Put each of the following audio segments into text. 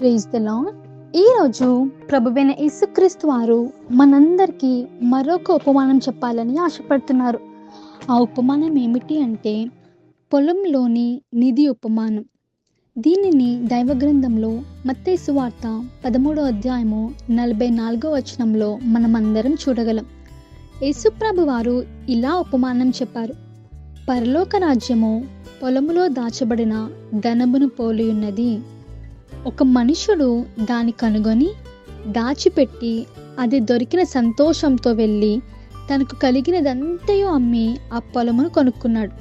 Praise the lord ఈరోజు ప్రభువైన యేసుక్రీస్తు వారు మనందరికీ మరొక ఉపమానం చెప్పాలని ఆశపడుతున్నారు. ఆ ఉపమానం ఏమిటి అంటే పొలంలోని నిధి ఉపమానం. దీనిని దైవ గ్రంథంలో మత్తేసు వార్త పదమూడో అధ్యాయము నలభై నాలుగో వచనంలో మనమందరం చూడగలం. యేసుప్రభు వారు ఇలా ఉపమానం చెప్పారు. పరలోక రాజ్యము పొలములో దాచబడిన ధనమును పోలి ఉన్నది ఒక మనుషుడు దాని కనుగొని దాచిపెట్టి అది దొరికిన సంతోషంతో వెళ్ళి తనకు కలిగినదంతయో అమ్మి ఆ పొలమును కొనుక్కున్నాడు.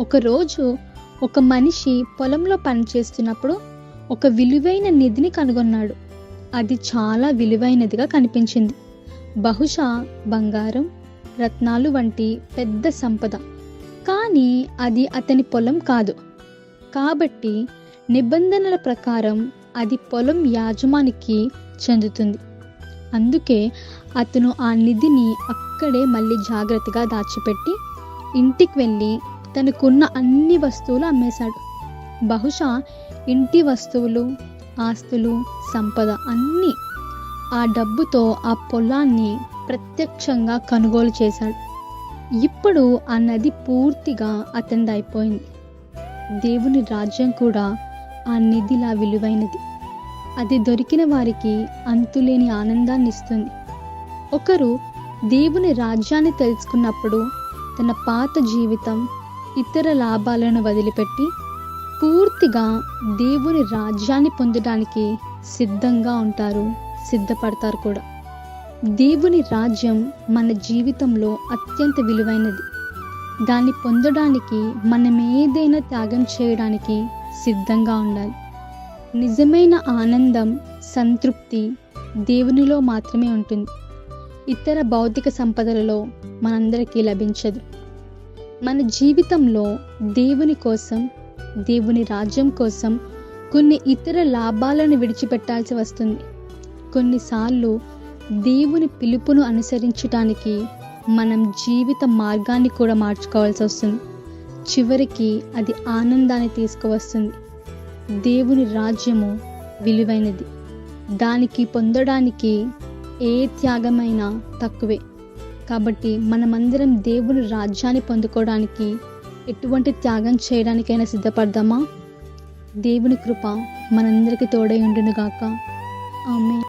ఒకరోజు ఒక మనిషి పొలంలో పనిచేస్తున్నప్పుడు ఒక విలువైన నిధిని కనుగొన్నాడు. అది చాలా విలువైనదిగా కనిపించింది. బహుశా బంగారం రత్నాలు వంటి పెద్ద సంపద. కానీ అది అతని పొలం కాదు. కాబట్టి నిబంధనల ప్రకారం అది పొలం యాజమానికి చెందుతుంది. అందుకే అతను ఆ నిధిని అక్కడే మళ్ళీ జాగ్రత్తగా దాచిపెట్టి ఇంటికి వెళ్ళి తనకున్న అన్ని వస్తువులు అమ్మేశాడు. బహుశా ఇంటి వస్తువులు ఆస్తులు సంపద అన్నీ ఆ డబ్బుతో ఆ పొలాన్ని ప్రత్యక్షంగా కొనుగోలు చేశాడు. ఇప్పుడు ఆ నది పూర్తిగా అతనిది అయిపోయింది దేవుని రాజ్యం కూడా ఆ నిధిలా విలువైనది. అది దొరికిన వారికి అంతులేని ఆనందాన్ని ఇస్తుంది ఒకరు దేవుని రాజ్యాన్ని తెలుసుకున్నప్పుడు తన పాత జీవితం ఇతర లాభాలను వదిలిపెట్టి పూర్తిగా దేవుని రాజ్యాన్ని పొందడానికి సిద్ధంగా ఉంటారు సిద్ధపడతారు కూడా. దేవుని రాజ్యం మన జీవితంలో అత్యంత విలువైనది. దాన్ని పొందడానికి మనం ఏదైనా త్యాగం చేయడానికి సిద్ధంగా ఉండాలి. నిజమైన ఆనందం సంతృప్తి దేవునిలో మాత్రమే ఉంటుంది. ఇతర భౌతిక సంపదలలో మనందరికీ లభించదు. మన జీవితంలో దేవుని కోసం దేవుని రాజ్యం కోసం కొన్ని ఇతర లాభాలను విడిచిపెట్టాల్సి వస్తుంది. కొన్నిసార్లు దేవుని పిలుపును అనుసరించటానికి మనం జీవిత మార్గాన్ని కూడా మార్చుకోవాల్సి వస్తుంది. చివరికి అది ఆనందాన్ని తీసుకువస్తుంది. దేవుని రాజ్యము విలువైనది. దానికి పొందడానికి ఏ త్యాగమైనా తక్కువే. కాబట్టి మనమందరం దేవుని రాజ్యాన్ని పొందుకోవడానికి ఎటువంటి త్యాగం చేయడానికైనా సిద్ధపడదామా? దేవుని కృప మనందరికీ తోడై ఉండునుగాక. ఆమె